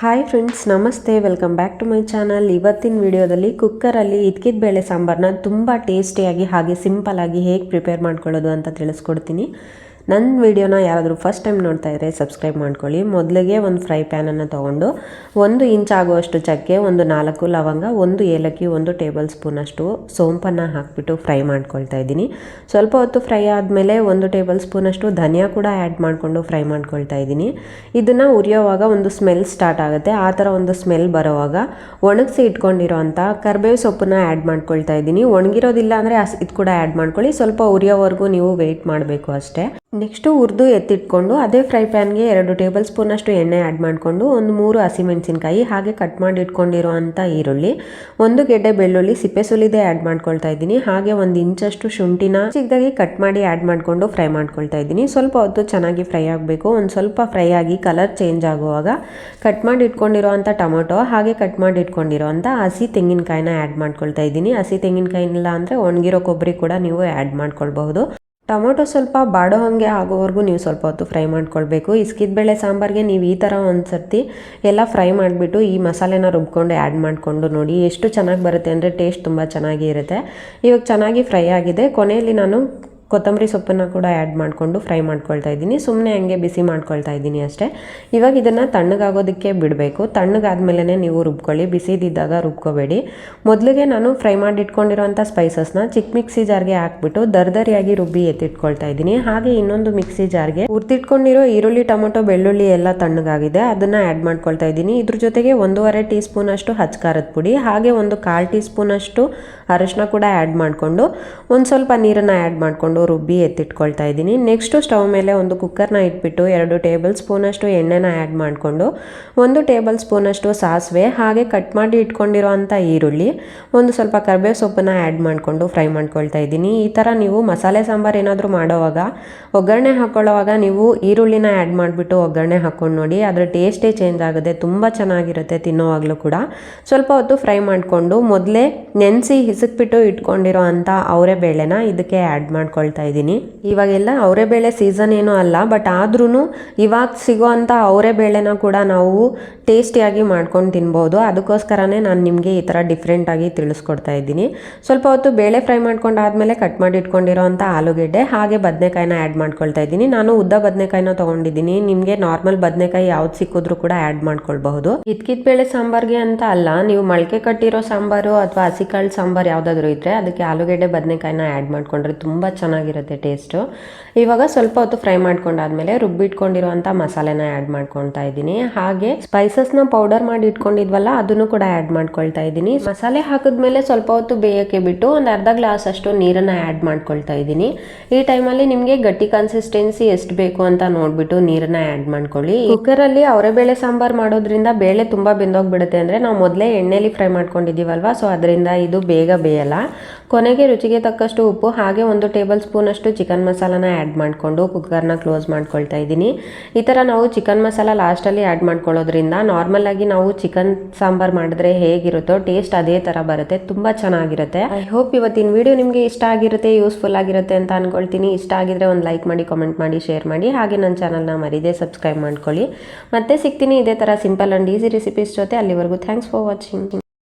Hi friends ನಮಸ್ತೆ. Welcome back to my channel ಇವತ್ತಿನ ವಿಡಿಯೋದಲ್ಲಿ ಕುಕ್ಕರಲ್ಲಿ ಇದ್ಕಿದ ಬೇಳೆ ಸಾಂಬಾರನ್ನ ತುಂಬ ಟೇಸ್ಟಿಯಾಗಿ ಹಾಗೆ ಸಿಂಪಲ್ಲಾಗಿ ಹೇಗೆ ಪ್ರಿಪೇರ್ ಮಾಡ್ಕೊಳ್ಳೋದು ಅಂತ ತಿಳಿಸ್ಕೊಡ್ತೀನಿ. ನನ್ನ ವಿಡಿಯೋನ ಯಾರಾದರೂ ಫಸ್ಟ್ ಟೈಮ್ ನೋಡ್ತಾ ಇದ್ದರೆ ಸಬ್ಸ್ಕ್ರೈಬ್ ಮಾಡ್ಕೊಳ್ಳಿ. ಮೊದಲಿಗೆ ಒಂದು ಫ್ರೈ ಪ್ಯಾನನ್ನು ತೊಗೊಂಡು ಒಂದು ಇಂಚ್ ಆಗುವಷ್ಟು ಚಕ್ಕೆ, ಒಂದು ನಾಲ್ಕು ಲವಂಗ, ಒಂದು ಏಲಕ್ಕಿ, ಒಂದು ಟೇಬಲ್ ಸ್ಪೂನಷ್ಟು ಸೋಂಪನ್ನು ಹಾಕಿಬಿಟ್ಟು ಫ್ರೈ ಮಾಡ್ಕೊಳ್ತಾ ಇದ್ದೀನಿ. ಸ್ವಲ್ಪ ಹೊತ್ತು ಫ್ರೈ ಆದಮೇಲೆ ಒಂದು ಟೇಬಲ್ ಸ್ಪೂನಷ್ಟು ಧನಿಯಾ ಕೂಡ ಆ್ಯಡ್ ಮಾಡಿಕೊಂಡು ಫ್ರೈ ಮಾಡ್ಕೊಳ್ತಾ ಇದ್ದೀನಿ. ಇದನ್ನು ಉರಿಯೋವಾಗ ಒಂದು ಸ್ಮೆಲ್ ಸ್ಟಾರ್ಟ್ ಆಗುತ್ತೆ. ಆ ಥರ ಒಂದು ಸ್ಮೆಲ್ ಬರೋವಾಗ ಒಣಗಿಸಿ ಇಟ್ಕೊಂಡಿರೋ ಅಂಥ ಕರ್ಬೇವು ಸೊಪ್ಪನ್ನ ಆ್ಯಡ್ ಮಾಡ್ಕೊಳ್ತಾ ಇದ್ದೀನಿ. ಒಣಗಿರೋದಿಲ್ಲ ಅಂದರೆ ಇದು ಕೂಡ ಆ್ಯಡ್ ಮಾಡ್ಕೊಳ್ಳಿ. ಸ್ವಲ್ಪ ಉರಿಯೋವರೆಗೂ ನೀವು ವೆಯ್ಟ್ ಮಾಡಬೇಕು ಅಷ್ಟೇ. ನೆಕ್ಸ್ಟು ಹುರಿದು ಎತ್ತಿಟ್ಕೊಂಡು ಅದೇ ಫ್ರೈ ಪ್ಯಾನ್ಗೆ ಎರಡು ಟೇಬಲ್ ಸ್ಪೂನಷ್ಟು ಎಣ್ಣೆ ಆ್ಯಡ್ ಮಾಡಿಕೊಂಡು ಒಂದು ಮೂರು ಹಸಿಮೆಣಸಿನ್ಕಾಯಿ ಹಾಗೆ ಕಟ್ ಮಾಡಿ ಇಟ್ಕೊಂಡಿರೋ ಅಂಥ ಈರುಳ್ಳಿ, ಒಂದು ಗೆಡ್ಡೆ ಬೆಳ್ಳುಳ್ಳಿ ಸಿಪ್ಪೆ ಸುಲಿದೆ ಆ್ಯಡ್ ಮಾಡ್ಕೊಳ್ತಾ ಇದ್ದೀನಿ. ಹಾಗೆ ಒಂದು ಇಂಚಷ್ಟು ಶುಂಠಿನ ಚಿಕ್ಕದಾಗಿ ಕಟ್ ಮಾಡಿ ಆ್ಯಡ್ ಮಾಡಿಕೊಂಡು ಫ್ರೈ ಮಾಡ್ಕೊಳ್ತಾ ಇದ್ದೀನಿ. ಸ್ವಲ್ಪ ಹೊತ್ತು ಚೆನ್ನಾಗಿ ಫ್ರೈ ಆಗಬೇಕು. ಒಂದು ಸ್ವಲ್ಪ ಫ್ರೈ ಆಗಿ ಕಲರ್ ಚೇಂಜ್ ಆಗುವಾಗ ಕಟ್ ಮಾಡಿ ಇಟ್ಕೊಂಡಿರೋ ಅಂಥ ಟೊಮೊಟೊ ಹಾಗೆ ಕಟ್ ಮಾಡಿ ಇಟ್ಕೊಂಡಿರೋ ಅಂಥ ಹಸಿ ತೆಂಗಿನಕಾಯಿನ ಆ್ಯಡ್ ಮಾಡ್ಕೊಳ್ತಾ ಇದ್ದೀನಿ. ಹಸಿ ತೆಂಗಿನಕಾಯಿನಿಲ್ಲ ಅಂದರೆ ಒಣಗಿರೋ ಕೊಬ್ಬರಿ ಕೂಡ ನೀವು ಆ್ಯಡ್ ಮಾಡ್ಕೊಳ್ಬಹುದು. ಟೊಮೊಟೊ ಸ್ವಲ್ಪ ಬಾಡೋ ಹಾಗೆ ಆಗೋವರೆಗೂ ನೀವು ಸ್ವಲ್ಪ ಹೊತ್ತು ಫ್ರೈ ಮಾಡ್ಕೊಳ್ಬೇಕು. ಇಸ್ಕಿದ ಬೇಳೆ ಸಾಂಬಾರಿಗೆ ನೀವು ಈ ಥರ ಒಂದು ಸರ್ತಿ ಎಲ್ಲ ಫ್ರೈ ಮಾಡಿಬಿಟ್ಟು ಈ ಮಸಾಲೆನ ರುಬ್ಕೊಂಡು ಆ್ಯಡ್ ಮಾಡಿಕೊಂಡು ನೋಡಿ ಎಷ್ಟು ಚೆನ್ನಾಗಿ ಬರುತ್ತೆ ಅಂದರೆ ಟೇಸ್ಟ್ ತುಂಬ ಚೆನ್ನಾಗಿ ಇರುತ್ತೆ ಇವಾಗ ಚೆನ್ನಾಗಿ ಫ್ರೈ ಆಗಿದೆ. ಕೊನೆಯಲ್ಲಿ ನಾನು ಕೊತ್ತಂಬರಿ ಸೊಪ್ಪನ್ನು ಕೂಡ ಆ್ಯಡ್ ಮಾಡಿಕೊಂಡು ಫ್ರೈ ಮಾಡ್ಕೊಳ್ತಾ ಇದ್ದೀನಿ. ಸುಮ್ಮನೆ ಹಂಗೆ ಬಿಸಿ ಮಾಡ್ಕೊಳ್ತಾ ಇದ್ದೀನಿ ಅಷ್ಟೇ. ಇವಾಗ ಇದನ್ನು ತಣ್ಣಗಾಗೋದಕ್ಕೆ ಬಿಡಬೇಕು. ತಣ್ಣಗಾದ್ಮೇಲೆ ನೀವು ರುಬ್ಕೊಳ್ಳಿ. ಬಿಸಿದಿದ್ದಾಗ ರುಬ್ಕೋಬೇಡಿ. ಮೊದಲಿಗೆ ನಾನು ಫ್ರೈ ಮಾಡಿ ಇಟ್ಕೊಂಡಿರೋಂಥ ಸ್ಪೈಸಸ್ನ ಚಿಕ್ಕ ಮಿಕ್ಸಿ ಜಾರ್ಗೆ ಹಾಕ್ಬಿಟ್ಟು ದರ್ದರಿಯಾಗಿ ರುಬ್ಬಿ ಎತ್ತಿಟ್ಕೊಳ್ತಾ ಇದ್ದೀನಿ. ಹಾಗೆ ಇನ್ನೊಂದು ಮಿಕ್ಸಿ ಜಾರ್ಗೆ ಹುರ್ತಿಟ್ಕೊಂಡಿರೋ ಈರುಳ್ಳಿ, ಟೊಮೊಟೊ, ಬೆಳ್ಳುಳ್ಳಿ ಎಲ್ಲ ತಣ್ಣಗಾಗಿದೆ. ಅದನ್ನು ಆ್ಯಡ್ ಮಾಡ್ಕೊಳ್ತಾ ಇದ್ದೀನಿ. ಇದ್ರ ಜೊತೆಗೆ ಒಂದೂವರೆ ಟೀ ಸ್ಪೂನ್ ಅಷ್ಟು ಹಚ್ಕಾರದ ಪುಡಿ, ಹಾಗೆ ಒಂದು ಕಾಲು ಟೀ ಸ್ಪೂನ್ ಅಷ್ಟು ಅರಶಿನ ಕೂಡ ಆ್ಯಡ್ ಮಾಡಿಕೊಂಡು ಒಂದು ಸ್ವಲ್ಪ ನೀರನ್ನು ಆ್ಯಡ್ ಮಾಡಿಕೊಂಡು ರುಬ್ಬಿ ಎತ್ತಿಟ್ಕೊಳ್ತಾ ಇದ್ದೀನಿ. ನೆಕ್ಸ್ಟು ಸ್ಟವ್ ಮೇಲೆ ಒಂದು ಕುಕ್ಕರ್ನ ಇಟ್ಬಿಟ್ಟು ಎರಡು ಟೇಬಲ್ ಸ್ಪೂನಷ್ಟು ಎಣ್ಣೆನ ಆ್ಯಡ್ ಮಾಡಿಕೊಂಡು, ಒಂದು ಟೇಬಲ್ ಸ್ಪೂನಷ್ಟು ಸಾಸಿವೆ, ಹಾಗೆ ಕಟ್ ಮಾಡಿ ಇಟ್ಕೊಂಡಿರೋ ಅಂಥ ಈರುಳ್ಳಿ, ಒಂದು ಸ್ವಲ್ಪ ಕರ್ಬೇವು ಸೊಪ್ಪನ್ನು ಆ್ಯಡ್ ಮಾಡಿಕೊಂಡು ಫ್ರೈ ಮಾಡ್ಕೊಳ್ತಾ ಇದ್ದೀನಿ. ಈ ಥರ ನೀವು ಮಸಾಲೆ ಸಾಂಬಾರು ಏನಾದರೂ ಮಾಡೋವಾಗ, ಒಗ್ಗರಣೆ ಹಾಕ್ಕೊಳ್ಳೋವಾಗ ನೀವು ಈರುಳ್ಳಿನ ಆ್ಯಡ್ ಮಾಡಿಬಿಟ್ಟು ಒಗ್ಗರಣೆ ಹಾಕ್ಕೊಂಡು ನೋಡಿ, ಅದರ ಟೇಸ್ಟೇ ಚೇಂಜ್ ಆಗುತ್ತೆ, ತುಂಬ ಚೆನ್ನಾಗಿರುತ್ತೆ ತಿನ್ನೋವಾಗಲೂ ಕೂಡ. ಸ್ವಲ್ಪ ಹೊತ್ತು ಫ್ರೈ ಮಾಡಿಕೊಂಡು ಮೊದಲೇ ನೆನೆಸಿ ಹಿಸಕ್ಬಿಟ್ಟು ಇಟ್ಕೊಂಡಿರೋ ಅಂಥ ಅವರೇ ಬೇಳೆನ ಇದಕ್ಕೆ ಆ್ಯಡ್ ಮಾಡ್ಕೊಳ್ತಾ ಇದ್ದೀನಿ. ಇವಾಗೆಲ್ಲ ಅವರೆ ಬೇಳೆ ಸೀಸನ್ ಏನೂ ಅಲ್ಲ ಬಟ್ ಆದ್ರೂ ಇವಾಗ ಸಿಗೋ ಅಂಥ ಅವರೆ ಬೇಳೆನ ಕೂಡ ನಾವು ಟೇಸ್ಟಿಯಾಗಿ ಮಾಡ್ಕೊಂಡು ತಿನ್ಬೋದು. ಅದಕ್ಕೋಸ್ಕರನೇ ನಾನು ನಿಮಗೆ ಈ ಥರ ಡಿಫ್ರೆಂಟಾಗಿ ತಿಳಿಸ್ಕೊಡ್ತಾ ಇದ್ದೀನಿ. ಸ್ವಲ್ಪ ಹೊತ್ತು ಬೇಳೆ ಫ್ರೈ ಮಾಡ್ಕೊಂಡಾದಮೇಲೆ ಕಟ್ ಮಾಡಿ ಇಟ್ಕೊಂಡಿರೋ ಅಂಥ ಆಲೂಗೆಡ್ಡೆ, ಹಾಗೆ ಬದನೆಕಾಯಿನ ಆ್ಯಡ್ ಮಾಡ್ಕೊಳ್ತಾ ಇದ್ದೀನಿ. ನಾನು ಉದ್ದ ಬದನೆಕಾಯಿನ ತೊಗೊಂಡಿದ್ದೀನಿ. ನಿಮಗೆ ನಾರ್ಮಲ್ ಬದನೆಕಾಯಿ ಯಾವ್ದು ಸಿಕ್ಕಿದ್ರು ಕೂಡ ಆ್ಯಡ್ ಮಾಡ್ಕೊಳ್ಬಹುದು. ಇದ್ಕಿದ ಬೇಳೆ ಸಾಂಬಾರ್ಗೆ ಅಂತ ಅಲ್ಲ, ನೀವು ಮೊಳಕೆ ಕಟ್ಟಿರೋ ಸಾಂಬಾರು ಅಥವಾ ಹಸಿಕಾಳು ಸಾಂಬಾರು ಯಾವುದಾದ್ರೂ ಇದ್ರೆ ಅದಕ್ಕೆ ಆಲೂಗೆಡ್ಡೆ ಬದನೆಕಾಯಿನ ಆ್ಯಡ್ ಮಾಡ್ಕೊಂಡ್ರೆ ತುಂಬ ಚೆನ್ನಾಗಿರುತ್ತೆ ಟೇಸ್ಟು. ಇವಾಗ ಸ್ವಲ್ಪ ಹೊತ್ತು ಫ್ರೈ ಮಾಡ್ಕೊಂಡಾದ್ಮೇಲೆ ರುಬ್ಬಿಟ್ಕೊಂಡಿರುವಂಥ ಮಸಾಲೆನ ಆ್ಯಡ್ ಮಾಡ್ಕೊಳ್ತಾ ಇದ್ದೀನಿ. ಹಾಗೆ ಸ್ಪೈಸಸ್ನ ಪೌಡರ್ ಮಾಡಿ ಇಟ್ಕೊಂಡಿದ್ವಲ್ಲ, ಅದನ್ನು ಕೂಡ ಆ್ಯಡ್ ಮಾಡ್ಕೊಳ್ತಾ ಇದ್ದೀನಿ. ಮಸಾಲೆ ಹಾಕಿದ್ಮೇಲೆ ಸ್ವಲ್ಪ ಹೊತ್ತು ಬೇಯಕ್ಕೆ ಬಿಟ್ಟು ಒಂದು ಅರ್ಧ ಗ್ಲಾಸ್ ಅಷ್ಟು ನೀರನ್ನು ಆ್ಯಡ್ ಮಾಡ್ಕೊಳ್ತಾ ಇದ್ದೀನಿ. ಈ ಟೈಮಲ್ಲಿ ನಿಮಗೆ ಗಟ್ಟಿ ಕನ್ಸಿಸ್ಟೆನ್ಸಿ ಎಷ್ಟು ಬೇಕು ಅಂತ ನೋಡ್ಬಿಟ್ಟು ನೀರನ್ನ ಆ್ಯಡ್ ಮಾಡ್ಕೊಳ್ಳಿ. ಕುಕ್ಕರಲ್ಲಿ ಅವರೇ ಬೇಳೆ ಸಾಂಬಾರ್ ಮಾಡೋದ್ರಿಂದ ಬೇಳೆ ತುಂಬ ಬೆಂದೋಗ್ಬಿಡುತ್ತೆ ಅಂದರೆ ನಾವು ಮೊದಲೇ ಎಣ್ಣೆಲಿ ಫ್ರೈ ಮಾಡ್ಕೊಂಡಿದ್ದೀವಲ್ವಾ ಸೊ ಅದರಿಂದ ಇದು ಬೇಗ ಬೇಯಲ್ಲ. ಕೊನೆಗೆ ರುಚಿಗೆ ತಕ್ಕಷ್ಟು ಉಪ್ಪು, ಹಾಗೆ ಒಂದು ಟೇಬಲ್ ಸ್ಪೂನಷ್ಟು ಚಿಕನ್ ಮಸಾಲಾನ ಆ್ಯಡ್ ಮಾಡಿಕೊಂಡು ಕುಕ್ಕರ್ನ ಕ್ಲೋಸ್ ಮಾಡ್ಕೊಳ್ತಾ ಇದ್ದೀನಿ. ಈ ಥರ ನಾವು ಚಿಕನ್ ಮಸಾಲ ಲಾಸ್ಟಲ್ಲಿ ಆ್ಯಡ್ ಮಾಡ್ಕೊಳ್ಳೋದ್ರಿಂದ ನಾರ್ಮಲಾಗಿ ನಾವು ಚಿಕನ್ ಸಾಂಬಾರು ಮಾಡಿದ್ರೆ ಹೇಗಿರುತ್ತೋ ಟೇಸ್ಟ್ ಅದೇ ಥರ ಬರುತ್ತೆ, ತುಂಬ ಚೆನ್ನಾಗಿರುತ್ತೆ. ಐ ಹೋಪ್ ಇವತ್ತಿನ ವಿಡಿಯೋ ನಿಮಗೆ ಇಷ್ಟ ಆಗಿರುತ್ತೆ ಯೂಸ್ಫುಲ್ ಆಗಿರುತ್ತೆ ಅಂತ ಅಂದ್ಕೊಳ್ತೀನಿ ಇಷ್ಟ ಆಗಿದ್ರೆ ಒಂದು ಲೈಕ್ ಮಾಡಿ ಕಾಮೆಂಟ್ ಮಾಡಿ ಶೇರ್ ಮಾಡಿ. ಹಾಗೆ ನನ್ನ ಚಾನಲ್ನ ಮರಿದೇ ಸಬ್ಸ್ಕ್ರೈಬ್ ಮಾಡ್ಕೊಳ್ಳಿ. ಮತ್ತೆ ಸಿಗ್ತೀನಿ ಇದೇ ಥರ ಸಿಂಪಲ್ ಆ್ಯಂಡ್ ಈಸಿ ರೆಸಿಪೀಸ್ ಜೊತೆ. ಅಲ್ಲಿವರೆಗೂ ಥ್ಯಾಂಕ್ಸ್ ಫಾರ್ ವಾಚಿಂಗ್